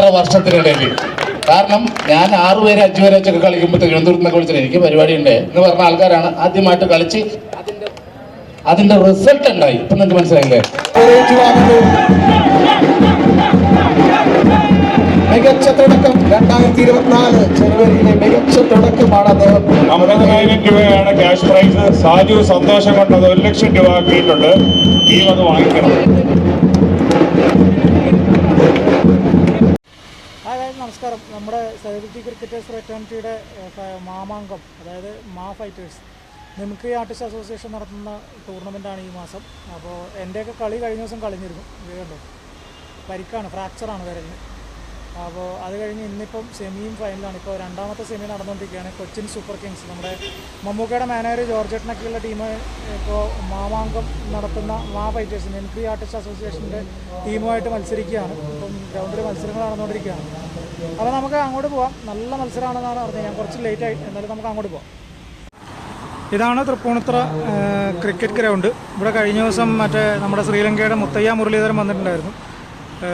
ഇത്ര വർഷത്തിനിടയിൽ. കാരണം ഞാൻ ആറുപേര് അഞ്ചുപേരെ അഞ്ചു പേരെ വെച്ചൊക്കെ കളിക്കുമ്പോൾ തിരുവനന്തപുരത്ത് വിളിച്ചിട്ട് എനിക്ക് പരിപാടി ഉണ്ട് എന്ന് പറഞ്ഞ ആൾക്കാരാണ് ആദ്യമായിട്ട് കളിച്ച് അതിന്റെ അതിന്റെ റിസൾട്ട് ഉണ്ടായി. ഇപ്പൊ നിങ്ങൾക്ക് മനസ്സിലായില്ലേ? മികച്ച തുടക്കം രണ്ടായിരത്തി ഇരുപത്തിനാല് ജനുവരിയിലെ മികച്ച തുടക്കമാണ് അദ്ദേഹം. അമ്പതിനായിരം രൂപയാണ് ക്യാഷ് പ്രൈസ് സാജു സന്തോഷം കൊണ്ട് അത് ഒരു ലക്ഷം രൂപ ആക്കിയിട്ടുണ്ട് ടീം അത് വാങ്ങിക്കണം. നമസ്കാരം. നമ്മുടെ സെലിബ്രിറ്റി ക്രിക്കറ്റേഴ്സ് ഫ്രറ്റേണിറ്റിയുടെ മാമാങ്കം അതായത് മാ ഫൈറ്റേഴ്സ് മിമിക്രി ആർട്ടിസ്റ്റ് അസോസിയേഷൻ നടത്തുന്ന ടൂർണമെന്റാണ് ഈ മാസം. അപ്പോൾ എന്റെയൊക്കെ കളി കഴിഞ്ഞ ദിവസം കളിഞ്ഞിരുന്നു. വീണ്ടും പരിക്കാണ് ഫ്രാക്ചറാണ് വരലിന്. അപ്പോൾ അത് കഴിഞ്ഞ് ഇന്നിപ്പം സെമിയും ഫൈനലാണ് ഇപ്പോൾ രണ്ടാമത്തെ സെമി നടന്നുകൊണ്ടിരിക്കുകയാണ് കൊച്ചിൻ സൂപ്പർ കിങ്സ് നമ്മുടെ മമ്മൂക്കയുടെ മാനേജർ ജോർജറ്റിനൊക്കെയുള്ള ടീം ഇപ്പോൾ മാമാങ്കം നടത്തുന്ന മാ ഫൈറ്റേഴ്സ് മിമിക്രി ആർട്ടിസ്റ്റ് അസോസിയേഷന്റെ ടീമുമായിട്ട് മത്സരിക്കുകയാണ്. ഇപ്പം ഗ്രൗണ്ടിൽ മത്സരങ്ങൾ നടന്നുകൊണ്ടിരിക്കുകയാണ് അപ്പോൾ നമുക്ക് അങ്ങോട്ട് പോവാം. നല്ല മത്സരമാണെന്നാണ് പറഞ്ഞത്. ഞാൻ കുറച്ച് ലേറ്റ് ആയി. എന്നാലും നമുക്ക് അങ്ങോട്ട് പോവാം. ഇതാണ് തൃപ്പൂണിത്ര ക്രിക്കറ്റ് ഗ്രൗണ്ട് ഇവിടെ കഴിഞ്ഞ ദിവസം മറ്റേ നമ്മുടെ ശ്രീലങ്കയുടെ മുത്തയ്യ മുരളീധരൻ വന്നിട്ടുണ്ടായിരുന്നു.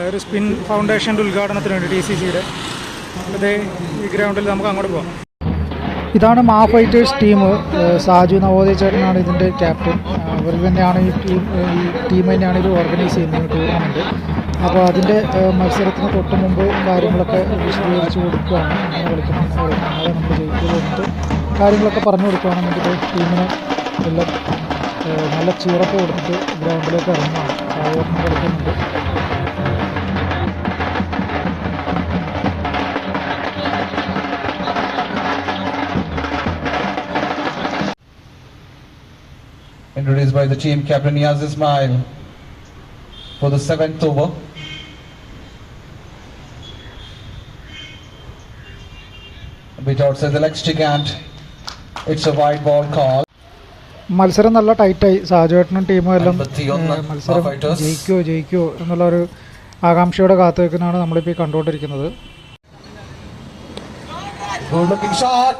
ഒരു സ്പിൻ ഫൗണ്ടേഷന്റെ ഉദ്ഘാടനത്തിന് വേണ്ടി ടി സി സിയുടെ അതേ ഈ ഗ്രൗണ്ടിൽ നമുക്ക് അങ്ങോട്ട് പോകാം ഇതാണ് മാ ഫൈറ്റേഴ്സ് ടീം. സാജു നവോദയ ചേട്ടനാണ് ഇതിന്റെ ക്യാപ്റ്റൻ. അവർ തന്നെയാണ് ഈ ടീം ഈ ടീം തന്നെയാണ് ഇത് ഓർഗനൈസ് ചെയ്യുന്നത് ടൂർണമെന്റ് അപ്പോൾ അതിന്റെ മത്സരത്തിന് തൊട്ട് മുമ്പ് കാര്യങ്ങളൊക്കെ വിശദീകരിച്ച് കൊടുക്കുകയാണ്. അങ്ങനെ കളിക്കണം അങ്ങനെ നമ്മൾ ജയിക്കുക എന്നിട്ട് കാര്യങ്ങളൊക്കെ പറഞ്ഞു കൊടുക്കുകയാണെങ്കിൽ ടീമിന് എല്ലാം നല്ല ചീറപ്പ് കൊടുത്തിട്ട് ഗ്രൗണ്ടിലേക്ക് ഇറങ്ങുകയാണ്. കളിക്കുന്നുണ്ട്. Introduced by the team captain Niaz Ismail for the seventh over. A bit outside the leg stick and it's a wide ball call. മത്സരം നല്ല ടൈറ്റായി സാജുവേട്ടനും ടീമും എല്ലാം മത്സരം. ജയിക്കുമോ ജയിക്കുമോ എന്നുള്ള ഒരു ആകാംക്ഷയോടെ കാത്തു വെക്കുന്നതാണ് നമ്മളിപ്പോൾ ഈ കണ്ടുകൊണ്ടിരിക്കുന്നത് Good looking shot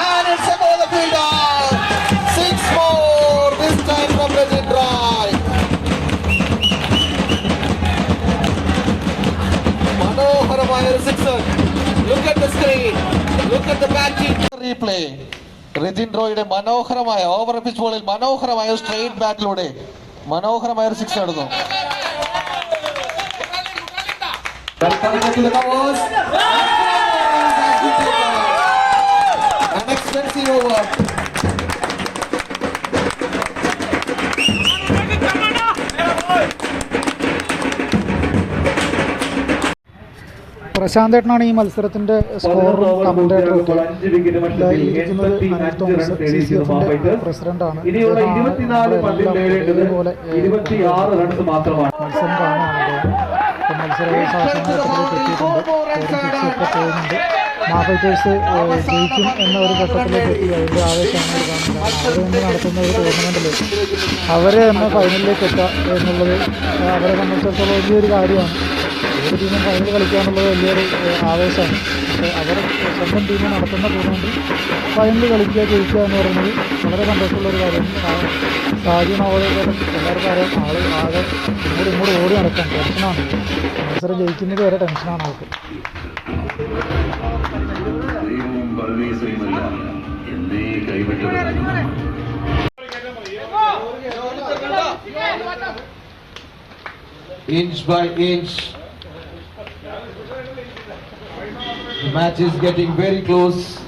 and it's above the fielder. Six replay Rijin റോയുടെ മനോഹരമായ ഓവർ പിച്ച് ബോളിൽ മനോഹരമായ സ്ട്രെയിറ്റ് ബാറ്റിലൂടെ മനോഹരമായ ഒരു സിക്സ് നടന്നു. An expensive over. പ്രശാന്ത് ഏട്ടനാണ് ഈ മത്സരത്തിന്റെ സ്കോറും കമന്റേറ്ററും ഒക്കെ ഇരിക്കുന്നത് അനിൽ തോമസ് സി സി എഫിന്റെ പ്രസിഡന്റാണ്. ഇതുപോലെ മത്സരം മത്സരം അവസാനഘട്ടത്തിലേക്ക് എത്തിയിട്ടുണ്ട്. പോകുന്നുണ്ട്. ജയിക്കും എന്ന ഒരു ഘട്ടത്തിലേക്ക് എത്തി. അതിന്റെ ആവേശമാണ് കാണുന്നത്. അവർ തന്നെ നടത്തുന്ന ഒരു ടൂർണമെന്റിൽ അവരെ തന്നെ ഫൈനലിലേക്ക് എത്തുക എന്നുള്ളത് അവരെ സംബന്ധിച്ചിടത്തോളം വലിയൊരു കാര്യമാണ്. ഏത് ടീമും ഫൈനൽ കളിക്കാനുള്ളത് വലിയൊരു ആവേശമാണ്. പക്ഷേ അവർ സ്വന്തം ടീം നടത്തുന്ന ടൂർണമെന്റിൽ ഫൈനൽ കളിക്കുക ജയിക്കുക എന്ന് പറയുന്നത് വളരെ സന്തോഷമുള്ള ഒരു കാര്യമാണ് സാജു നവോദയം എല്ലാവർക്കും അറിയാം. ആൾ ആകെ ഇങ്ങോട്ട് ഇങ്ങോട്ട് ഓടി നടക്കാൻ ടെൻഷനാണ്. മത്സരം ജയിക്കുന്നത് വരെ ടെൻഷനാണ് കൈവിട്ടവരാണ് Inch by inch. Match is getting very close.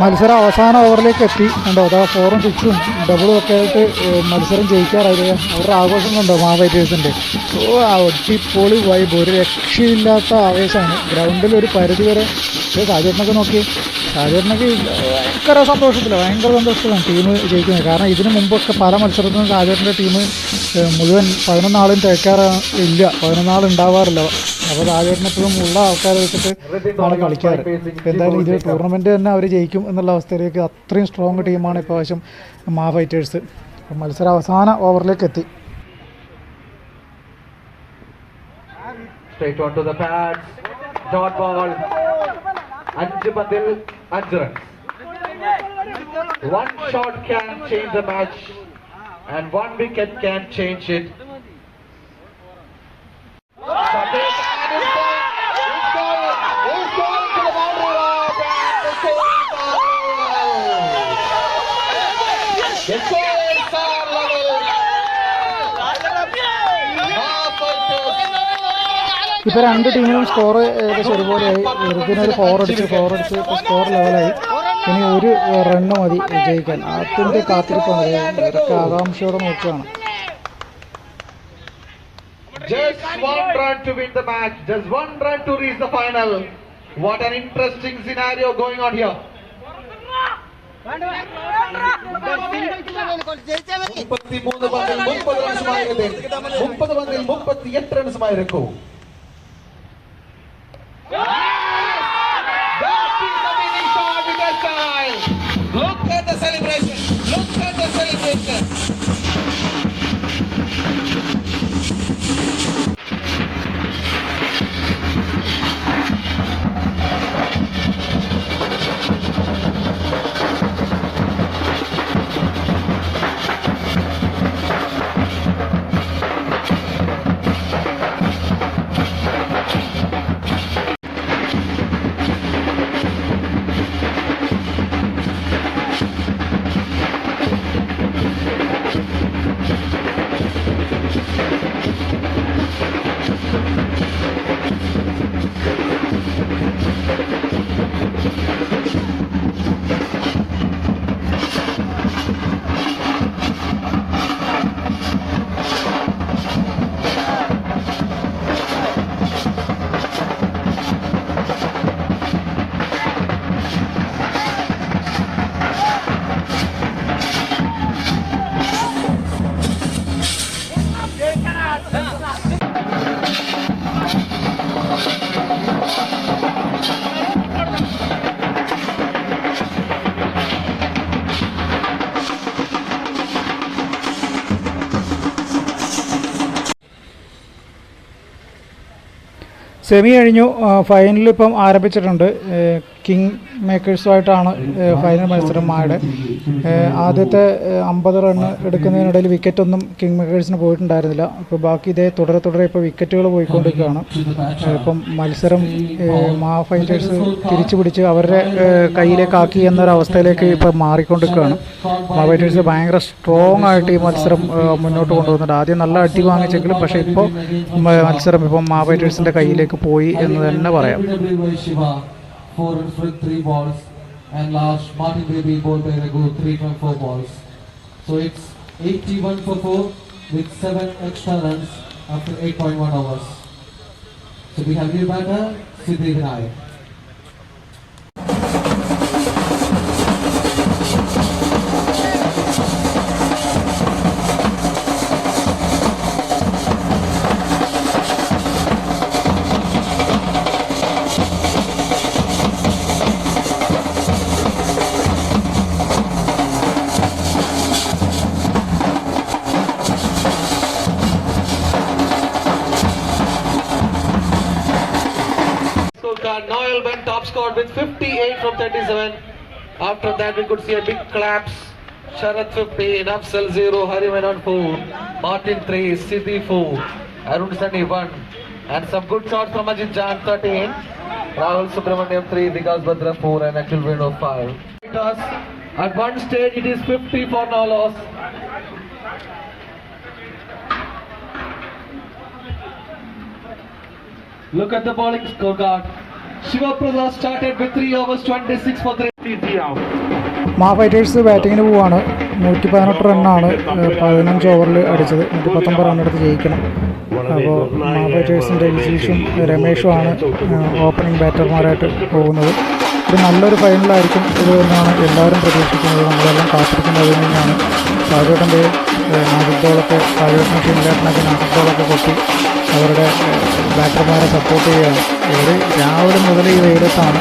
മത്സരം അവസാന ഓവറിലേക്ക് എത്തി. കണ്ടോ അതാ ഫോറും സിക്സും ഡബിളും ഒക്കെ ആയിട്ട് മത്സരം ജയിക്കാറായിരുന്നു അവരുടെ ആഘോഷം കണ്ടോ മാ ഫൈറ്റേഴ്സിന്റെ ഓ ആ ഒട്ടിപ്പൊളി വൈബ് ഒരു രക്ഷയില്ലാത്ത ആവേശമാണ്. ഗ്രൗണ്ടിൽ ഒരു പരിധി വരെ. സാധാരണക്കെ നോക്കി സാധാരണക്ക് ഭയങ്കര സന്തോഷത്തില്ല ഭയങ്കര സന്തോഷത്തിലാണ് ടീം ജയിക്കുന്നത്. കാരണം ഇതിനു മുമ്പൊക്കെ പല മത്സരത്തിനും സാധാരണ ടീം മുഴുവൻ പതിനൊന്നാളും തേക്കാറ് ഇല്ല പതിനൊന്നാൾ ഉണ്ടാവാറില്ല. അപ്പോൾ രാജേട്ടനെപ്പോഴും ഉള്ള ആൾക്കാരെ വെച്ചിട്ട് ആണ് കളിക്കാറ് എന്തായാലും ഇത് ടൂർണമെന്റ് തന്നെ അവർ ജയിക്കും എന്നുള്ള അവസ്ഥയിലേക്ക് അത്രയും സ്ട്രോങ് ടീമാണ് ഇപ്രാവശ്യം മാ ഫൈറ്റേഴ്സ് അപ്പം മത്സരം അവസാന ഓവറിലേക്ക് എത്തി Straight onto the pads. Dot ball. അഞ്ച് പന്തിൽ അഞ്ച് runs change the match and one wicket can change it. Sadiq and it's gone. It's gone. It's gone to the boundary line and the scores are level. The scores are level. Half ഇപ്പോൾ രണ്ട് ടീമിനും score ഏകദേശം ഒരുപോലെയായി. ഒരു four അടിച്ച് four അടിച്ച് score ലെവലായി ഇനി ഒരു run മതി വിജയിക്കാൻ. അതിന്റെ കാത്തിരിപ്പാണ് ഇവരൊക്കെ ആകാംക്ഷയോടെ നോക്കുകയാണ്. Just one run to win the match. Just one run to reach the final. What an interesting scenario going on here. മുപ്പത്തിമൂന്ന് പന്തിൽ മുപ്പത് റൺസുമായി മുപ്പത് പന്തിൽ മുപ്പത്തി എട്ട് റൺസുമായി 有 സെമി കഴിഞ്ഞു ഫൈനൽ ഇപ്പം ആരംഭിച്ചിട്ടുണ്ട്. കിങ് മേക്കേഴ്സുമായിട്ടാണ് ഫൈനൽ മത്സരം മായുടെ ആദ്യത്തെ അമ്പത് റണ്ണ് എടുക്കുന്നതിനിടയിൽ വിക്കറ്റൊന്നും കിങ് മേക്കേഴ്സിന് പോയിട്ടുണ്ടായിരുന്നില്ല. ഇപ്പോൾ ബാക്കി ഇതേ തുടരെ തുടരെ ഇപ്പോൾ വിക്കറ്റുകൾ പോയിക്കൊണ്ടിരിക്കുകയാണ്. ഇപ്പം മത്സരം മാ ഫൈറ്റേഴ്സ് തിരിച്ചു പിടിച്ച് അവരുടെ കയ്യിലേക്കാക്കി എന്നൊരവസ്ഥയിലേക്ക് ഇപ്പം മാറിക്കൊണ്ടിരിക്കുകയാണ്. മാ ഫൈറ്റേഴ്സ് ഭയങ്കര സ്ട്രോങ് ആയിട്ട് ഈ മത്സരം മുന്നോട്ട് കൊണ്ടുപോകുന്നുണ്ട് ആദ്യം നല്ല അടി വാങ്ങിച്ചെങ്കിലും പക്ഷേ ഇപ്പോൾ മത്സരം ഇപ്പം മാ ഫൈറ്റേഴ്സിന്റെ കയ്യിലേക്ക് പോയി എന്ന് തന്നെ പറയാം. By Shiva, four runs for three balls, and last Martin Baby bowled by Raghu, three from four balls. So it's 81 for four with seven extra runs after 8.1 overs. So we have new batter Siddhi Vinayak. 58 37. After that, we could see a big collapse. Sharat 15, Afsal 0, Harimanan 4, Martin 3, Siddhi 4, Arun Sani 1. And some good shots from Ajit Jan 13, Rahul Subramaniam 3, Vikas Badra 4, and Akhil Venu 5. It at one stage, it is 50 for loss. Look at the bowling scorecard. Shiva started with three 3 twenty 26 for 3. മാ Fighters ബാറ്റിങ്ങിന് പോവാണ്. നൂറ്റി പതിനെട്ട് റണ്ണാണ് പതിനഞ്ച് ഓവറിൽ അടിച്ചത്. നൂറ്റി പത്തൊമ്പത് റണ്ണെടുത്ത് ജയിക്കണം. അപ്പോൾ മാ ഫൈറ്റേഴ്സിന്റെ വിശേഷും രമേഷുമാണ് ഓപ്പണിംഗ് ബാറ്റർമാരായിട്ട് പോകുന്നത്. ഒരു നല്ലൊരു ഫൈനലായിരിക്കും ഇത് എന്നാണ് എല്ലാവരും പ്രതീക്ഷിക്കുന്നത്. നമ്മളെല്ലാം കാത്തിരിക്കുന്നത് തന്നെയാണ് നിന്നാണ് നാഗത്തോളൊക്കെ നാഗിബോളൊക്കെ ഷാജോട്ടിനെ നാഗത്തോളൊക്കെ കൊട്ടി അവരുടെ ബാറ്റർമാരെ സപ്പോർട്ട് ചെയ്യുകയാണ്. ഇവർ രാവിലെ മുതൽ ഈ വെയിലത്താണ്.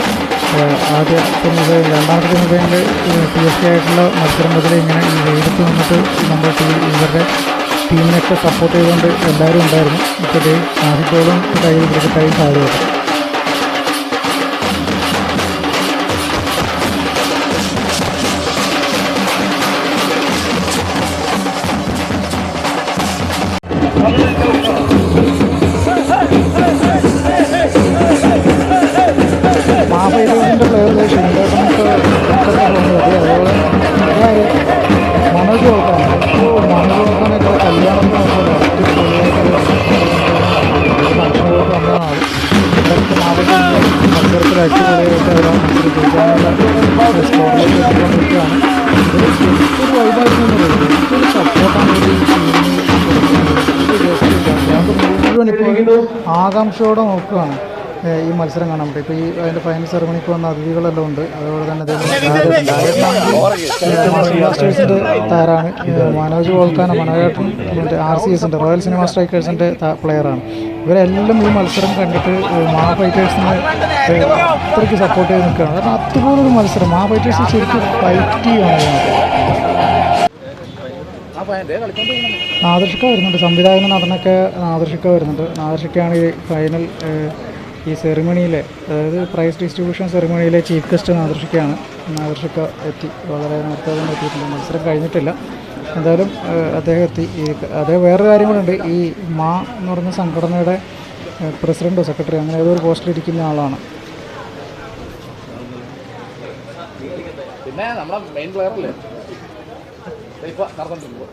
ആദ്യത്തെ മുതൽ രണ്ടാമത്തെ മുതൽ പി എസ് കെ ആയിട്ടുള്ള മത്സരം മുതൽ ഇങ്ങനെ ഈ വെയിലത്ത് നിന്നിട്ട് നമ്മുടെ ടീം ഇവരുടെ ടീമിനൊക്കെ സപ്പോർട്ട് ചെയ്തുകൊണ്ട് എല്ലാവരും ഉണ്ടായിരുന്നു. ഇപ്പോൾ ആദ്യത്തോളം കൈ ക്രിക്കറ്റായി സാധ്യത ഒരു ഒരു സപ്പോർട്ടാണ് മുഴുവൻ ഇപ്പോൾ ആകാംക്ഷയോടെ നോക്കുകയാണ് ഈ മത്സരം കാണാൻ പറ്റും ഇപ്പോൾ ഈ അതിന്റെ ഫൈനൽ സെറമണിക്ക് വന്ന അതിഥികളെല്ലാം ഉണ്ട് അതുപോലെ തന്നെ ബ്ലാസ്റ്റേഴ്സിന്റെ താരാണ് മനോജ് വോൾക്കാന മനോജേട്ടൻ മറ്റേ ആർ സി എസിന്റെ റോയൽ സിനിമ സ്ട്രൈക്കേഴ്സിന്റെ പ്ലെയറാണ് ഇവരെല്ലാം ഈ മത്സരം കണ്ടിട്ട് മാ ഫൈറ്റേഴ്സിനെ അത്രയ്ക്ക് സപ്പോർട്ട് ചെയ്ത് നിൽക്കുകയാണ്. കാരണം അതുപോലൊരു മത്സരം ആ ഫൈറ്റേഴ്സ് ശരിക്കും ഫൈറ്റ് ചെയ്യുകയാണ്. നാദർഷിക്ക വരുന്നുണ്ട്. സംവിധായകൻ നടനൊക്കെ നാദർഷിക്ക വരുന്നുണ്ട്. നാദർഷിക്കയാണ് ഈ ഫൈനൽ ഈ സെറിമണിയിലെ അതായത് പ്രൈസ് ഡിസ്ട്രിബ്യൂഷൻ സെറിമണിയിലെ ചീഫ് ഗസ്റ്റ് നാദർഷിക്കയാണ് നാദർഷിക്ക എത്തി. വളരെ നേരത്തെ എത്തിയിട്ടുണ്ട്. മത്സരം കഴിഞ്ഞിട്ടില്ല. എന്തായാലും അദ്ദേഹം എത്തി. അതേ വേറെ കാര്യം ഈ മാ എന്ന് പറയുന്ന സംഘടനയുടെ പ്രസിഡന്റോ സെക്രട്ടറി അങ്ങനെ ഏതോ ഒരു പോസ്റ്റിലിരിക്കുന്ന ആളാണ്. പിന്നെ നമ്മുടെ മെയിൻ പ്ലെയർ അല്ലേ ഇപ്പൊ നടന്നിട്ടുണ്ട്.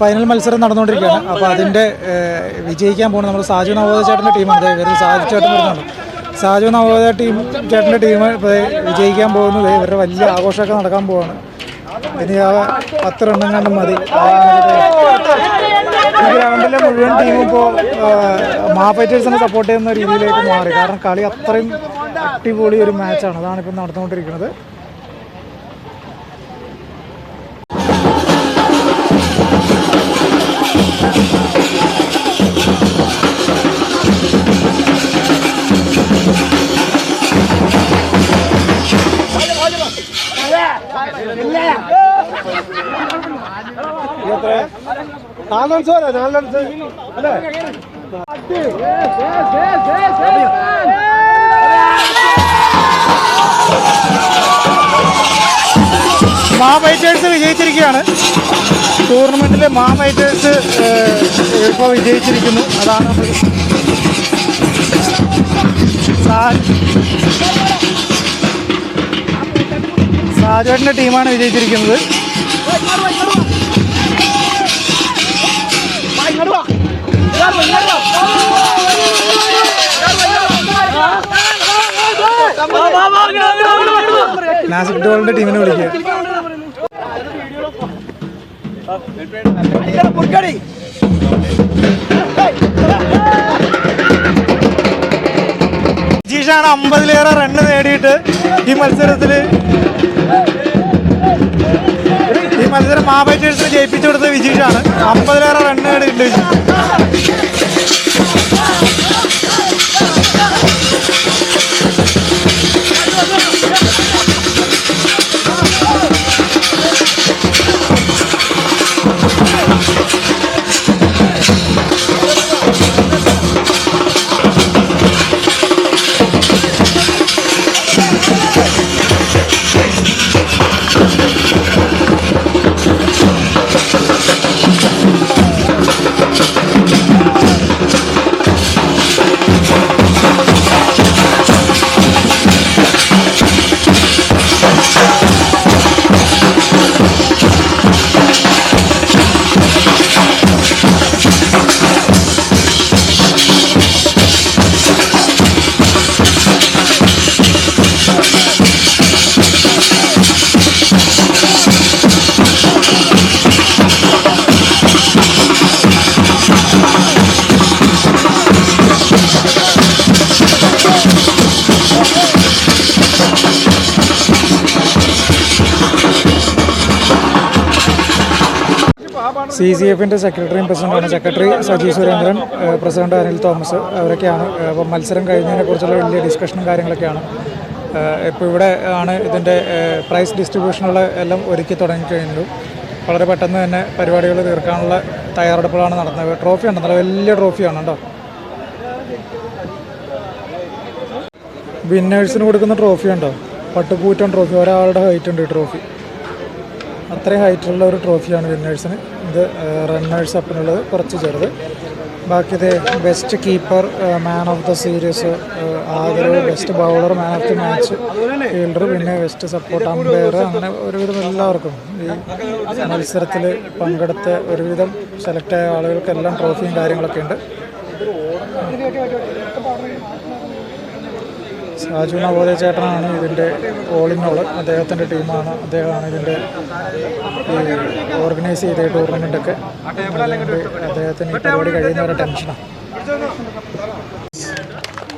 ഫൈനൽ മത്സരം നടന്നുകൊണ്ടിരിക്കുകയാണ്. അപ്പോൾ അതിന്റെ ഏഹ്, വിജയിക്കാൻ പോകുന്ന നമ്മുടെ സാജു നവോദയ ചേട്ടന്റെ ടീമാണ് ഇവർ സാജു ചേട്ടൻ വരുന്നുണ്ട് സാജു നവോദയ ടീം ചേട്ടന്റെ ടീം വിജയിക്കാൻ പോകുന്നത് ഇവരുടെ വലിയ ആഘോഷമൊക്കെ നടക്കാൻ പോവാണ്. ഇനി ആ റണ്ണം കണ്ടും മതി. ഗ്രൗണ്ടിലെ മുഴുവൻ ടീമും ഇപ്പോൾ മാ ഫൈറ്റേഴ്സിനെ സപ്പോർട്ട് ചെയ്യുന്ന രീതിയിലേക്ക് മാറി. കാരണം കളി അത്രയും അടിപൊളി ഒരു മാച്ചാണ് അതാണ് ഇപ്പം നടന്നുകൊണ്ടിരിക്കുന്നത്. മാ ഫൈറ്റേഴ്സ് വിജയിച്ചിരിക്കുകയാണ്. ടൂർണമെന്റിലെ മാമൈറ്റേഴ്സ് ഇപ്പോൾ വിജയിച്ചിരിക്കുന്നു. അതാണ് സാജുവേട്ടന്റെ ടീമാണ് വിജയിച്ചിരിക്കുന്നത്. നാസിക് ഡോളിന്റെ ടീമിനെ വിളിക്കുക ജീഷാണ് അമ്പതിലേറെ റണ്ണ് നേടിയിട്ട് ഈ മത്സരത്തിൽ മത്സരം മാബൈറ്റേഴ്സിന് ജയിപ്പിച്ചു കൊടുത്ത വിജീഷാണ് അമ്പതിലേറെ റണ്ണ് നേടിയിട്ടുണ്ട് സി സി എഫിന്റെ സെക്രട്ടറിയും പ്രസിഡന്റാണ് സെക്രട്ടറി സജി സുരേന്ദ്രൻ പ്രസിഡന്റ് അനിൽ തോമസ് അവരൊക്കെയാണ്. അപ്പം മത്സരം കഴിഞ്ഞതിനെ കുറിച്ചുള്ള വലിയ ഡിസ്കഷനും കാര്യങ്ങളൊക്കെയാണ്. ഇപ്പോൾ ഇവിടെ ആണ് ഇതിന്റെ പ്രൈസ് ഡിസ്ട്രിബ്യൂഷനുള്ള എല്ലാം ഒരുക്കി തുടങ്ങിക്കഴിഞ്ഞു വളരെ പെട്ടെന്ന് തന്നെ പരിപാടികൾ തീർക്കാനുള്ള തയ്യാറെടുപ്പുകളാണ് നടന്നത്. ട്രോഫി ഉണ്ടെന്നല്ല നല്ല വലിയ ട്രോഫിയാണ് കേട്ടോ. വിന്നേഴ്സിന് കൊടുക്കുന്ന ട്രോഫി ഉണ്ടോ? പട്ടുപൂറ്റം ട്രോഫി ഒരാളുടെ ഹൈറ്റ് ഉണ്ട് ട്രോഫി അത്രയും ഹൈറ്റുള്ള ഒരു ട്രോഫിയാണ് വിന്നേഴ്സിന്. ഇത് റണ്ണേഴ്സ് അപ്പിനുള്ളത് കുറച്ച് ചെറുത്. ബാക്കി ഇത് best keeper man of the series ആദരവ് best bowler man of the match fielder പിന്നെ ബെസ്റ്റ് സപ്പോർട്ട് അമ്പയർ അങ്ങനെ ഒരുവിധം എല്ലാവർക്കും. ഈ മത്സരത്തിൽ പങ്കെടുത്ത ഒരുവിധം സെലക്ട് ആയ ആളുകൾക്കെല്ലാം ട്രോഫിയും കാര്യങ്ങളൊക്കെ ഉണ്ട്. സാജു നവോദയ ചേട്ടനാണ് ഇതിന്റെ ഓളിനോൾ അദ്ദേഹത്തിന്റെ ടീമാണ്. അദ്ദേഹമാണ് ഇതിന്റെ ഈ ഓർഗനൈസ് ചെയ്ത ടൂർണമെന്റൊക്കെ അദ്ദേഹത്തിന് ഈ പരിപാടി കഴിയുന്നവരുടെ ടെൻഷനാണ്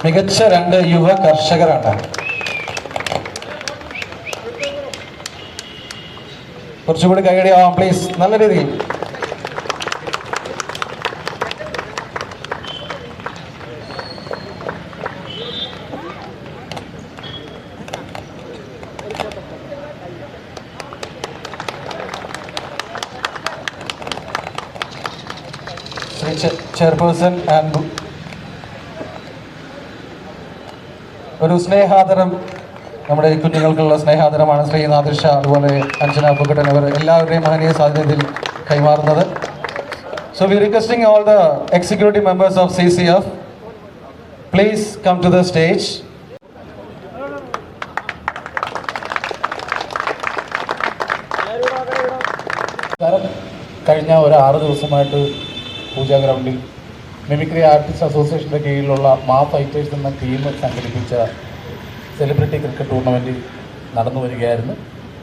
മികച്ച രണ്ട് യുവ കർഷകരാണ്. കുറച്ചുകൂടി കൈയടി ആവാം പ്ലീസ് നല്ല രീതിയിൽ ശ്രീ ചെ- ചെയർപേഴ്സൺ ആൻഡ്. ഒരു സ്നേഹാദരം നമ്മുടെ കുഞ്ഞുങ്ങൾക്കുള്ള സ്നേഹാദരമാണ് ശ്രീ നാദൃഷ അതുപോലെ അഞ്ജന പുക്കട്ടൻ അവർ എല്ലാവരുടെയും മഹനീയ സാന്നിധ്യത്തിൽ കൈമാറുന്നത്. So we requesting all the executive members of C C F please come to the stage sir കഴിഞ്ഞ ഒരു ആറ് ദിവസമായിട്ട് പൂജാ ഗ്രൗണ്ടിൽ മിമിക്രി ആർട്ടിസ്റ്റ് അസോസിയേഷന്റെ കീഴിലുള്ള മാ ഫൈറ്റേഴ്സ് എന്ന ടീം സംഘടിപ്പിച്ച സെലിബ്രിറ്റി ക്രിക്കറ്റ് ടൂർണമെന്റ് നടന്നു വരികയായിരുന്നു.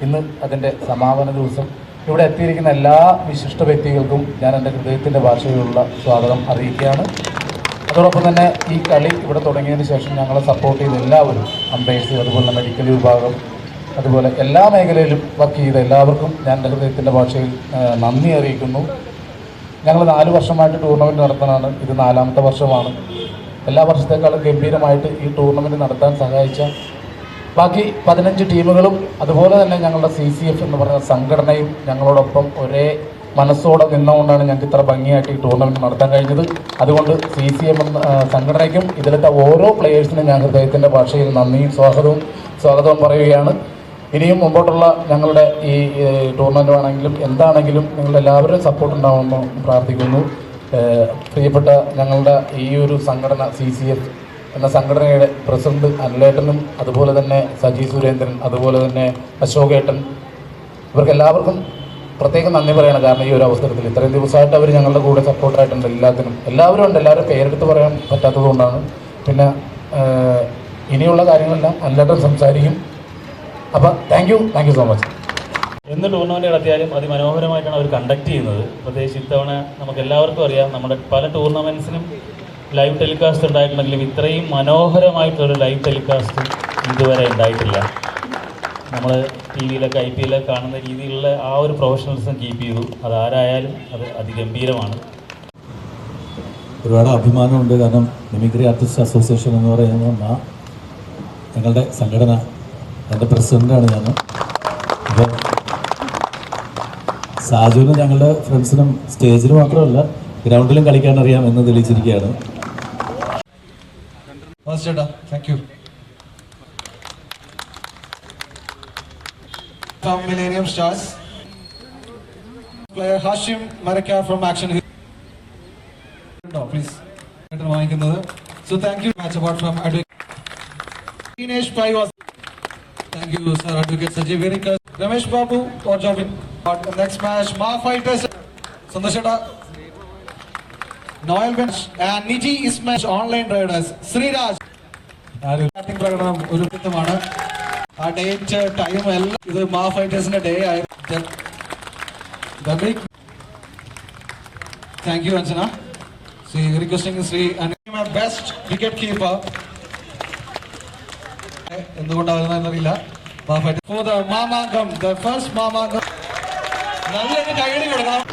ഇന്ന് അതിന്റെ സമാപന ദിവസം. ഇവിടെ എത്തിയിരിക്കുന്ന എല്ലാ വിശിഷ്ട വ്യക്തികൾക്കും ഞാൻ എന്റെ ഹൃദയത്തിന്റെ ഭാഷയിലുള്ള സ്വാഗതം അറിയിക്കുകയാണ്. അതോടൊപ്പം തന്നെ ഈ കളി ഇവിടെ തുടങ്ങിയതിന് ശേഷം ഞങ്ങളെ സപ്പോർട്ട് ചെയ്ത എല്ലാവരും അമ്പയേഴ്സ് അതുപോലെ മെഡിക്കൽ വിഭാഗം അതുപോലെ എല്ലാ മേഖലയിലും വർക്ക് ചെയ്ത എല്ലാവർക്കും ഞാൻ എന്റെ ഹൃദയത്തിന്റെ ഭാഷയിൽ നന്ദി അറിയിക്കുന്നു. ഞങ്ങൾ നാല് വർഷമായിട്ട് ടൂർണമെന്റ് നടത്തുന്നതാണ്. ഇത് നാലാമത്തെ വർഷമാണ്. എല്ലാ വർഷത്തേക്കാളും ഗംഭീരമായിട്ട് ഈ ടൂർണമെന്റ് നടത്താൻ സഹായിച്ച ബാക്കി പതിനഞ്ച് ടീമുകളും അതുപോലെ തന്നെ ഞങ്ങളുടെ സി സി എഫ് എന്ന് പറയുന്ന സംഘടനയും ഞങ്ങളോടൊപ്പം ഒരേ മനസ്സോടെ നിന്നുകൊണ്ടാണ് ഞങ്ങൾക്ക് ഇത്ര ഭംഗിയായിട്ട് ഈ ടൂർണമെന്റ് നടത്താൻ കഴിഞ്ഞത്. അതുകൊണ്ട് സി സി എം എന്ന സംഘടനയ്ക്കും ഇതിലത്തെ ഓരോ പ്ലെയേഴ്സിനും ഞാൻ ഹൃദയത്തിന്റെ ഭാഷയിൽ നന്ദിയും സ്വാഗതവും സ്വാഗതവും പറയുകയാണ്. ഇനിയും മുമ്പോട്ടുള്ള ഞങ്ങളുടെ ഈ ടൂർണമെന്റ് ആണെങ്കിലും എന്താണെങ്കിലും നിങ്ങളുടെ എല്ലാവരും സപ്പോർട്ട് ഉണ്ടാവുമെന്ന് പ്രാർത്ഥിക്കുന്നു. പ്രിയപ്പെട്ട ഞങ്ങളുടെ ഈ ഒരു സംഘടന സി സി എഫ് എന്ന സംഘടനയുടെ പ്രസിഡന്റ് അനിലേട്ടനും അതുപോലെ തന്നെ സജി സുരേന്ദ്രൻ അതുപോലെ തന്നെ അശോകേട്ടൻ ഇവർക്ക് എല്ലാവർക്കും പ്രത്യേകം നന്ദി പറയണം കാരണം ഈ ഒരു അവസരത്തിൽ. ഇത്രയും ദിവസമായിട്ട് അവർ ഞങ്ങളുടെ കൂടെ സപ്പോർട്ടായിട്ടുണ്ട് എല്ലാത്തിനും. എല്ലാവരും ഉണ്ട് എല്ലാവരും പേരെടുത്ത് പറയാൻ പറ്റാത്തത് കൊണ്ടാണ്. പിന്നെ ഇനിയുള്ള കാര്യങ്ങളെല്ലാം അനിലേട്ടൻ സംസാരിക്കും. അപ്പോൾ thank you thank you so much എന്ന് ടൂർണമെന്റ് നടത്തിയാലും അതിമനോഹരമായിട്ടാണ് അവർ കണ്ടക്ട് ചെയ്യുന്നത്. പ്രത്യേകിച്ച് ഇത്തവണ നമുക്ക് എല്ലാവർക്കും അറിയാം നമ്മുടെ പല ടൂർണമെന്റ്സിനും ലൈവ് ടെലികാസ്റ്റ് ഉണ്ടായിട്ടുണ്ടെങ്കിലും ഇത്രയും മനോഹരമായിട്ടൊരു ലൈവ് ടെലികാസ്റ്റ് ഇതുവരെ ഉണ്ടായിട്ടില്ല. നമ്മൾ ടി വിയിലൊക്കെ ഐ പി എല്ലൊക്കെ കാണുന്ന രീതിയിലുള്ള ആ ഒരു പ്രൊഫഷണൽസും കീപ്പ് ചെയ്തു. അതാരായാലും അത് അതിഗംഭീരമാണ്. ഒരുപാട് അഭിമാനമുണ്ട്. കാരണം മിമിക്രി ആർട്ടിസ്റ്റ് അസോസിയേഷൻ എന്ന് പറയുന്ന ഞങ്ങളുടെ സംഘടന എന്റെ പ്രസിഡന്റാണ് ഞാൻ. അപ്പോൾ സാജുവിനും ഞങ്ങളുടെ ഫ്രണ്ട്സിനും സ്റ്റേജിൽ മാത്രമല്ല ഗ്രൗണ്ടിലും കളിക്കാൻ അറിയാം എന്ന് തെളിയിച്ചിരിക്കുകയാണ്. ചേട്ടാ thank you From stars player Hashim Hashim from action ചേട്ടൻ വാങ്ങിക്കുന്നത്. So thank you match award from Dinesh Pai was. Thank you, sir. Advocate Sajay Verikas. Ramesh Babu or Jovin. Next match, Ma Fighters. Sandashada. Noel Bench and Niji Ismail Online Riders. Sriraj. Batting പ്രകടനം ഒരു വ്യക്തമാണ് ആ date time എല്ലാം ഇത് മാ ഫൈറ്റേഴ്സിന്റെ day ആയി thank you Anjana Sri requesting Sri best wicket keeper മാ fighter for the Mamangam the first Mamangam. നല്ലൊരു കൈയടി കൊടുക്കണം.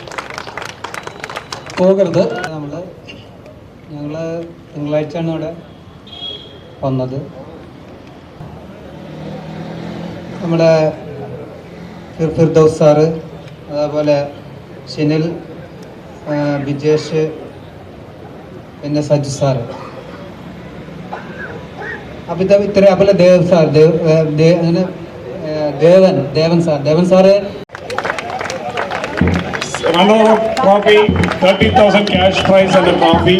പോകരുത്. നമ്മൾ ഞങ്ങൾ തിങ്കളാഴ്ചയാണ് ഇവിടെ വന്നത്. നമ്മുടെ ഫിർദൌസ് സാറ് അതേപോലെ ഷിനിൽ ബിജേഷ് പിന്നെ സജു സാറ്. അപ്പം ഇത് ഇത്ര അതുപോലെ ദേവ് സാർ ദേവ് ദേ- അങ്ങനെ Devan Devan sir Devan sir runner up trophy, 30,000 cash prize and a trophy.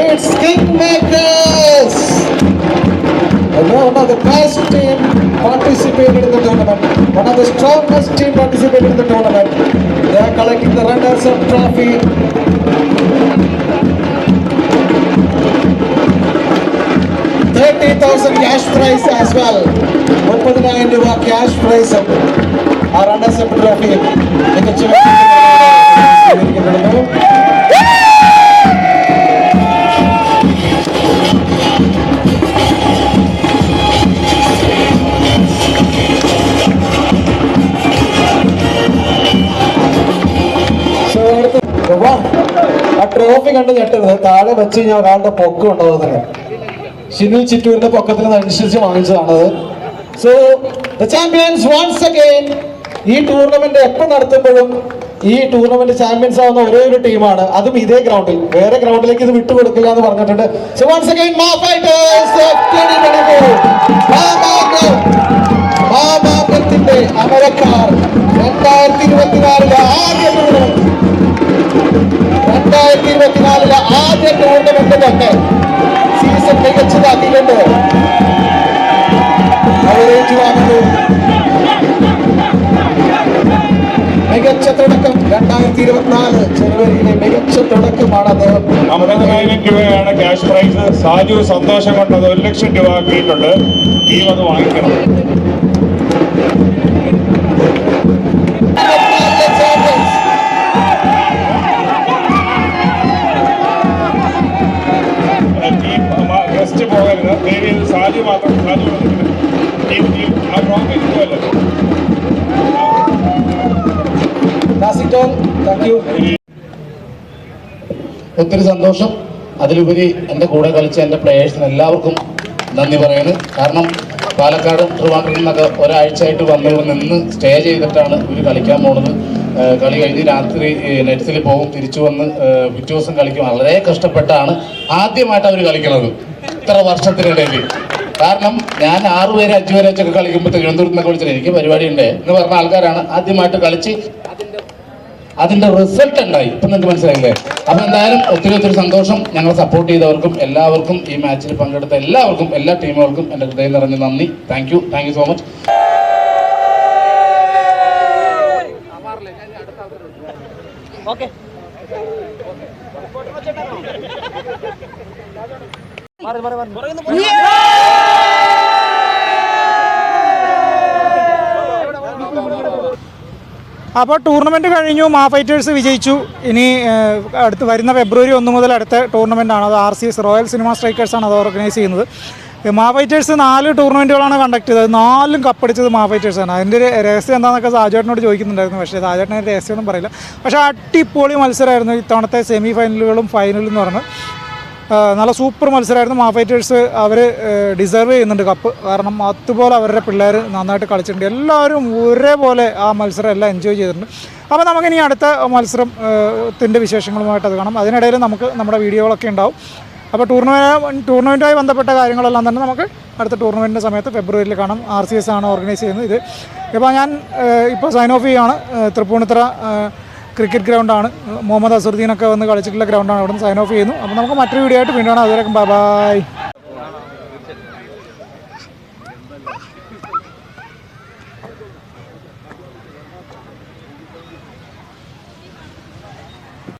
It's Kingmakers! One of the best team participated in the tournament. One of the strongest team participated in the tournament. They are collecting the runners up trophy. Thirty thousand cash prize as well. മുപ്പതിനായിരം രൂപ cash prize ആ runners up trophy മികച്ച. ആ trophy കണ്ട് ഞെട്ടരുത് താഴെ വെച്ച് കഴിഞ്ഞാൽ ഒരാളുടെ പൊക്കം ഷിനിൽ ചിറ്റൂരിന്റെ അനുസരിച്ച് വാങ്ങിച്ചതാണത്. So the champions once again ഈ ടൂർണമെന്റ് എപ്പോൾ നടത്തുമ്പോഴും ഈ ടൂർണമെന്റ് ചാമ്പ്യൻസ് ആവുന്ന ഒരേ ഒരു ടീമാണ്. അതും ഇതേ ഗ്രൗണ്ടിൽ വേറെ ഗ്രൗണ്ടിലേക്ക് ഇത് വിട്ടുകൊടുക്കില്ല എന്ന് പറഞ്ഞിട്ടുണ്ട്. സോ വൺസ് അഗൈൻ മാ ഫൈറ്റേഴ്സ് മാമാങ്കത്തിന്റെ അമരക്കാർ രണ്ടായിരത്തി ഇരുപത്തിനാലിലെ ആദ്യ ടൂർണമെന്റ് രണ്ടായിരത്തി ഇരുപത്തിനാലിലെ ആദ്യ ടൂർണമെന്റ് തന്നെ സീസൺ മികച്ചതാക്കിക്കൊണ്ട് മികച്ച തുടക്കം രണ്ടായിരത്തി ഇരുപത്തിനാല് ജനുവരിയിലെ മികച്ച തുടക്കമാണ് അദ്ദേഹം. അമ്പതിനായിരം രൂപയാണ് ക്യാഷ് പ്രൈസ് സാജു സന്തോഷം കൊണ്ടത് ഒരു ലക്ഷം രൂപ ആക്കിയിട്ടുണ്ട് ഈ വന്ന് വാങ്ങിക്കണം. മാത്രം ഒത്തിരി സന്തോഷം. അതിലുപരി എന്റെ കൂടെ കളിച്ച എന്റെ പ്ലേയേഴ്സിന് എല്ലാവർക്കും നന്ദി പറയുന്നു കാരണം പാലക്കാട് ട്രിവാൻഡ്രത്തിൽ നിന്നൊക്കെ ഒരാഴ്ചയായിട്ട് വന്നു നിന്ന് സ്റ്റേ ചെയ്തിട്ടാണ് ഇവർ കളിക്കാൻ പോണത്. കളി കഴിഞ്ഞ് രാത്രി നെറ്റ്സിൽ പോകും തിരിച്ചു വന്ന് പിറ്റേ ദിവസം കളിക്കും. വളരെ കഷ്ടപ്പെട്ടാണ് ആദ്യമായിട്ട് അവർ കളിക്കുന്നത് ഇത്ര വർഷത്തിനിടയിൽ കാരണം ഞാൻ ആറുപേരെ അഞ്ചുപേരെ അഞ്ചു പേര് വെച്ചൊക്കെ കളിക്കുമ്പോൾ തിരുവനന്തപുരത്ത് നിന്നൊക്കെ വിളിച്ചിട്ട് എനിക്ക് പരിപാടി ഉണ്ട് എന്ന് പറഞ്ഞ ആൾക്കാരാണ് ആദ്യമായിട്ട് കളിച്ച് അതിന്റെ റിസൾട്ട് ഉണ്ടായി ഇപ്പൊ നിങ്ങൾക്ക് മനസ്സിലായില്ലേ? അപ്പൊ എന്തായാലും ഒത്തിരി ഒത്തിരി സന്തോഷം. ഞങ്ങളെ സപ്പോർട്ട് ചെയ്തവർക്കും എല്ലാവർക്കും ഈ മാച്ചിൽ പങ്കെടുത്ത എല്ലാവർക്കും എല്ലാ ടീമുകൾക്കും എന്റെ ഹൃദയം നിറഞ്ഞ നന്ദി. Thank you thank you so much അപ്പോൾ ടൂർണമെന്റ് കഴിഞ്ഞു മാ ഫൈറ്റേഴ്സ് വിജയിച്ചു. ഇനി അടുത്ത് വരുന്ന ഫെബ്രുവരി ഒന്ന് മുതൽ അടുത്ത ടൂർണമെന്റാണ് അത് R C S royal cinema സ്ട്രൈക്കേഴ്സാണ് അത് ഓർഗനൈസ് ചെയ്യുന്നത്. മാ ഫൈറ്റേഴ്സ് നാല് ടൂർണമെന്റുകളാണ് കണ്ടക്ട് ചെയ്തത്. നാലും കപ്പടിച്ചത് മാ ഫൈറ്റേഴ്സാണ് അതിന്റെ ഒരു രഹസ്യം എന്താണെന്നൊക്കെ സാജേട്ടനോട് ചോദിക്കുന്നുണ്ടായിരുന്നു. പക്ഷേ സാജേട്ടന് ഒരു രഹസ്യമൊന്നും പറയില്ല. പക്ഷേ അടിപൊളി മത്സരമായിരുന്നു ഇത്തവണത്തെ സെമി ഫൈനലുകളും ഫൈനലും എന്ന് പറഞ്ഞത് ആ, നല്ല സൂപ്പർ മത്സരമായിരുന്നു. മാഫൈറ്റേഴ്സ് അവർ ഡിസേർവ് ചെയ്യുന്നുണ്ട് കപ്പ് കാരണം അതുപോലെ അവരുടെ പിള്ളേർ നന്നായിട്ട് കളിച്ചിട്ടുണ്ട്. എല്ലാവരും ഒരേപോലെ ആ മത്സരം എല്ലാം എൻജോയ് ചെയ്തിട്ടുണ്ട്. അപ്പോൾ നമുക്കിനി അടുത്ത മത്സരം ത്തിന്റെ വിശേഷങ്ങളുമായിട്ട് അത് കാണാം. അതിനിടയിൽ നമുക്ക് നമ്മുടെ വീഡിയോകളൊക്കെ ഉണ്ടാവും. അപ്പോൾ ടൂർണമെന്റ് ടൂർണമെന്റുമായി ബന്ധപ്പെട്ട കാര്യങ്ങളെല്ലാം തന്നെ നമുക്ക് അടുത്ത ടൂർണമെന്റിന്റെ സമയത്ത് ഫെബ്രുവരിയിൽ കാണാം. ആർ സി എസ് ആണ് ഓർഗനൈസ് ചെയ്യുന്നത് ഇത്. ഇപ്പോൾ ഞാൻ ഇപ്പോൾ സൈൻ ഓഫ് ചെയ്യുകയാണ് തൃപ്പൂണിത്തറ ക്രിക്കറ്റ് ഗ്രൗണ്ടാണ് മുഹമ്മദ് അസുദ്ദീനൊക്കെ വന്ന് കളിച്ചിട്ടുള്ള ഗ്രൗണ്ടാണ് അവിടെ നിന്ന് സൈൻ ഓഫ് ചെയ്യുന്നു. അപ്പോൾ നമുക്ക് മറ്റൊരു വീഡിയോ ആയിട്ട് വീണ്ടും അതുവരെ ബൈ